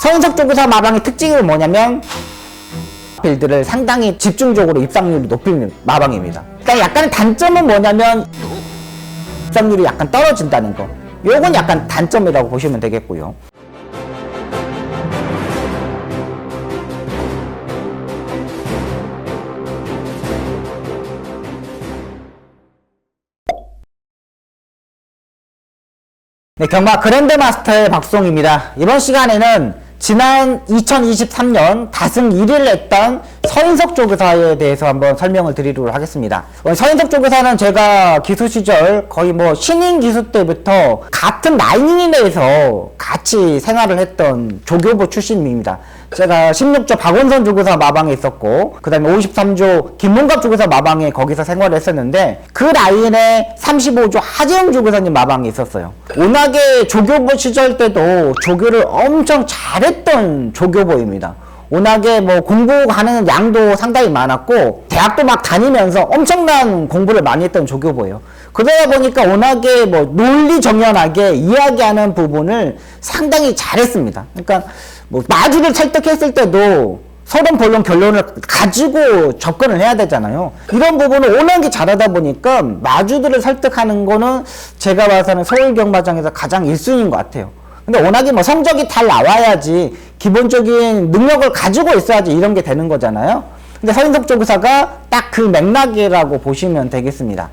서인석 조교사 마방의 특징은 뭐냐면 필드를 상당히 집중적으로 입상률이 높이는 마방입니다. 그러니까 약간의 단점은 뭐냐면 입상률이 약간 떨어진다는 거. 요건 약간 단점이라고 보시면 되겠고요. 네, 경마 그랜드마스터의 박송입니다. 이번 시간에는 지난 2023년 다승 1위를 했던 서인석 조교사에 대해서 한번 설명을 드리도록 하겠습니다. 어, 서인석 조교사는 제가 기수 시절 거의 뭐 신인 기수 때부터 같은 라인이 내에서 같이 생활을 했던 조교부 출신입니다. 제가 16조 박원선 조교사 마방에 있었고 그 다음에 53조 김문갑 조교사 마방에 거기서 생활을 했었는데 그 라인에 35조 하재영 조교사님 마방에 있었어요. 워낙에 조교부 시절 때도 조교를 엄청 잘했던 조교부입니다. 워낙에 뭐 공부하는 양도 상당히 많았고 대학도 막 다니면서 엄청난 공부를 많이 했던 조교부예요. 그러다 보니까 워낙에 뭐 논리 정연하게 이야기하는 부분을 상당히 잘했습니다. 그러니까 뭐 마주를 설득했을 때도 서론 본론 결론을 가지고 접근을 해야 되잖아요. 이런 부분을 워낙에 잘하다 보니까 마주들을 설득하는 거는 제가 봐서는 서울 경마장에서 가장 1순위인 것 같아요. 근데 워낙에 뭐 성적이 잘 나와야지 기본적인 능력을 가지고 있어야지 이런 게 되는 거잖아요. 근데 서인석 조교사가 딱 그 맥락이라고 보시면 되겠습니다.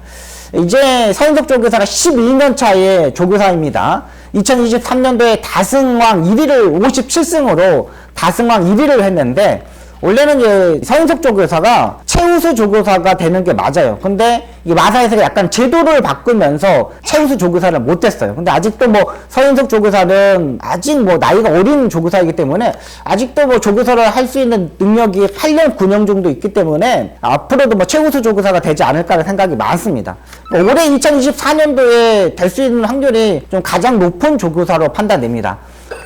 이제 서인석 조교사가 12년 차의 조교사입니다. 2023년도에 다승왕 1위를 57승으로 다승왕 1위를 했는데 원래는 서인석 조교사가 최우수 조교사가 되는 게 맞아요. 근데 이 마사에서 약간 제도를 바꾸면서 최우수 조교사를 못 됐어요. 근데 아직도 뭐 서인석 조교사는 아직 뭐 나이가 어린 조교사이기 때문에 아직도 뭐 조교사를 할 수 있는 능력이 8년 9년 정도 있기 때문에 앞으로도 뭐 최우수 조교사가 되지 않을까라는 생각이 많습니다. 뭐 올해 2024년도에 될 수 있는 확률이 좀 가장 높은 조교사로 판단됩니다.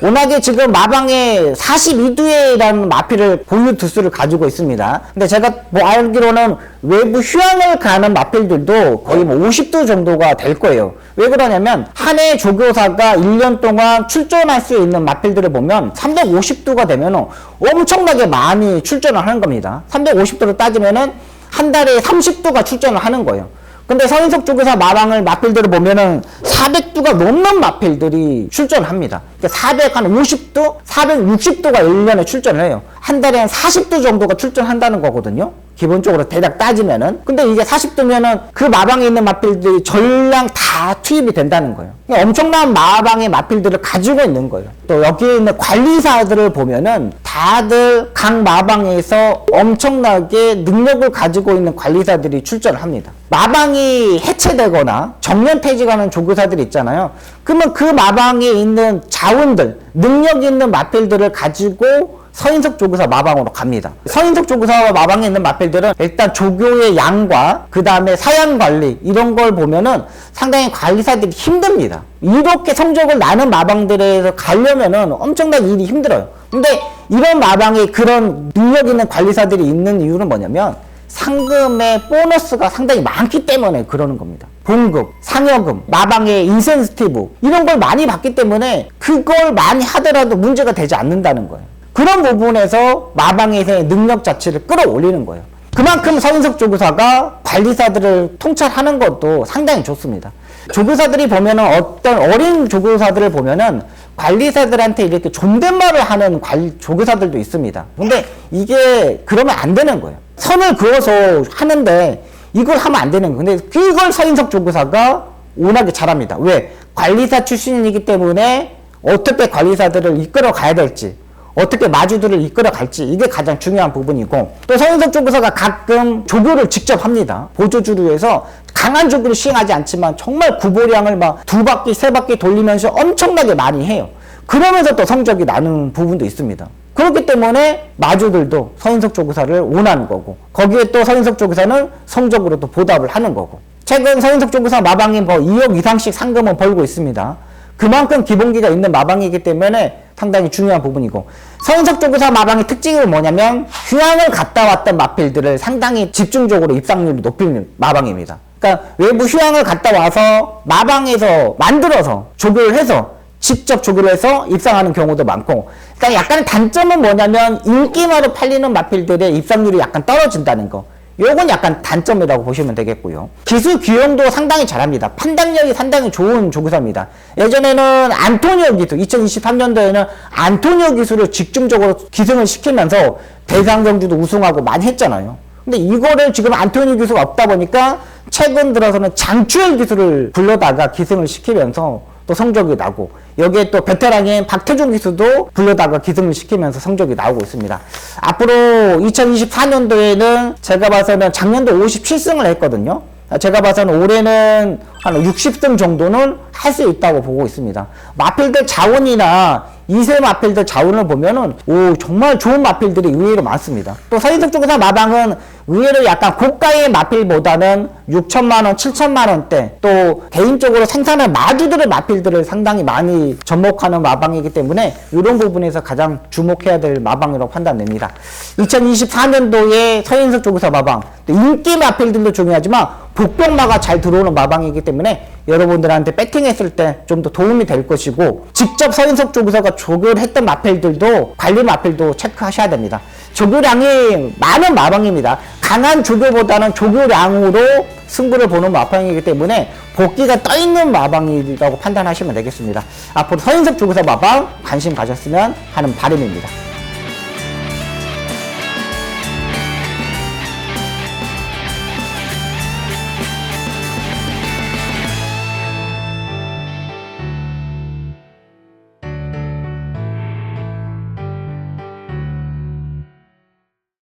워낙에 지금 마방에 42두에라는 마필을 보유 두수를 가지고 있습니다. 근데 제가 뭐 알기로는 외부 휴양을 가는 마필들도 거의 뭐 50두 정도가 될 거예요. 왜 그러냐면 한 해 조교사가 1년 동안 출전할 수 있는 마필들을 보면 350두가 되면 엄청나게 많이 출전을 하는 겁니다. 350두로 따지면은 한 달에 30두가 출전을 하는 거예요. 근데 서인석 조교사 마방을 마필들을 보면은 400두가 넘는 마필들이 출전합니다. 그러니까 450두, 460두가 1년에 출전을 해요. 한 달에 한 40두 정도가 출전한다는 거거든요. 기본적으로 대략 따지면은. 근데 이게 40두면은 그 마방에 있는 마필들이 전량 다 투입이 된다는 거예요. 그러니까 엄청난 마방의 마필들을 가지고 있는 거예요. 또 여기에 있는 관리사들을 보면은 다들 각 마방에서 엄청나게 능력을 가지고 있는 관리사들이 출전을 합니다. 마방이 해체되거나 정년 퇴직하는 조교사들이 있잖아요. 그러면 그 마방에 있는 자원들, 능력 있는 마필들을 가지고 서인석 조교사 마방으로 갑니다. 서인석 조교사와 마방에 있는 마필들은 일단 조교의 양과 그 다음에 사양 관리 이런 걸 보면은 상당히 관리사들이 힘듭니다. 이렇게 성적을 나는 마방들에서 가려면은 엄청나게 일이 힘들어요. 근데 이런 마방에 그런 능력 있는 관리사들이 있는 이유는 뭐냐면 상금의 보너스가 상당히 많기 때문에 그러는 겁니다. 봉급, 상여금, 마방의 인센스티브 이런 걸 많이 받기 때문에 그걸 많이 하더라도 문제가 되지 않는다는 거예요. 그런 부분에서 마방에서의 능력 자체를 끌어올리는 거예요. 그만큼 서인석 조교사가 관리사들을 통찰하는 것도 상당히 좋습니다. 조교사들이 보면은 어떤 어린 조교사들을 보면은 관리사들한테 이렇게 존댓말을 하는 관리, 조교사들도 있습니다. 근데 이게 그러면 안 되는 거예요. 선을 그어서 하는데 이걸 하면 안 되는 거예요. 근데 그걸 서인석 조교사가 워낙에 잘합니다. 왜? 관리사 출신이기 때문에 어떻게 관리사들을 이끌어 가야 될지 어떻게 마주들을 이끌어 갈지 이게 가장 중요한 부분이고 또 서인석 조교사가 가끔 조교를 직접 합니다. 보조주류에서 강한 조교를 시행하지 않지만 정말 구보량을 막 두 바퀴 세 바퀴 돌리면서 엄청나게 많이 해요. 그러면서 또 성적이 나는 부분도 있습니다. 그렇기 때문에 마주들도 서인석 조교사를 원하는 거고 거기에 또 서인석 조교사는 성적으로 또 보답을 하는 거고 최근 서인석 조교사 마방이 뭐 2억 이상씩 상금을 벌고 있습니다. 그만큼 기본기가 있는 마방이기 때문에 상당히 중요한 부분이고 서인석 조교사 마방의 특징은 뭐냐면 휴양을 갔다 왔던 마필들을 상당히 집중적으로 입상률이 높이는 마방입니다. 그러니까 외부 휴양을 갔다 와서 마방에서 만들어서 조교를 해서 직접 조교를 해서 입상하는 경우도 많고 그러니까 약간 단점은 뭐냐면 인기마로 팔리는 마필들의 입상률이 약간 떨어진다는 거. 요건 약간 단점이라고 보시면 되겠고요. 기술 규형도 상당히 잘합니다. 판단력이 상당히 좋은 조교사입니다. 예전에는 안토니오 기술, 2023년도에는 안토니오 기술을 집중적으로 기승을 시키면서 대상 경주도 우승하고 많이 했잖아요. 근데 이거를 지금 안토니오 기술가 없다 보니까 최근 들어서는 장추열 기술을 불러다가 기승을 시키면서 또 성적이 나고 여기에 또 베테랑인 박태종 기수도 불러다가 기승을 시키면서 성적이 나오고 있습니다. 앞으로 2024년도에는 제가 봐서는 작년도 57승을 했거든요. 제가 봐서는 올해는 한 60승 정도는 할 수 있다고 보고 있습니다. 마필들 자원이나 2세 마필들 자원을 보면은 오 정말 좋은 마필들이 의외로 많습니다. 또 서인석 쪽에서 마방은 의외로 약간 고가의 마필보다는 6천만 원, 7천만 원대 또 개인적으로 생산할 마주들의 마필들을 상당히 많이 접목하는 마방이기 때문에 이런 부분에서 가장 주목해야 될 마방이라고 판단됩니다. 2024년도에 서인석 쪽에서 마방 또 인기 마필들도 중요하지만 복병마가 잘 들어오는 마방이기 때문에 여러분들한테 배팅했을 때 좀 더 도움이 될 것이고 직접 서인석 조교사가 조교를 했던 마필들도 관리 마필도 체크하셔야 됩니다. 조교량이 많은 마방입니다. 강한 조교보다는 조교량으로 승부를 보는 마방이기 때문에 복귀가 떠 있는 마방이라고 판단하시면 되겠습니다. 앞으로 서인석 조교사 마방 관심 가졌으면 하는 바람입니다.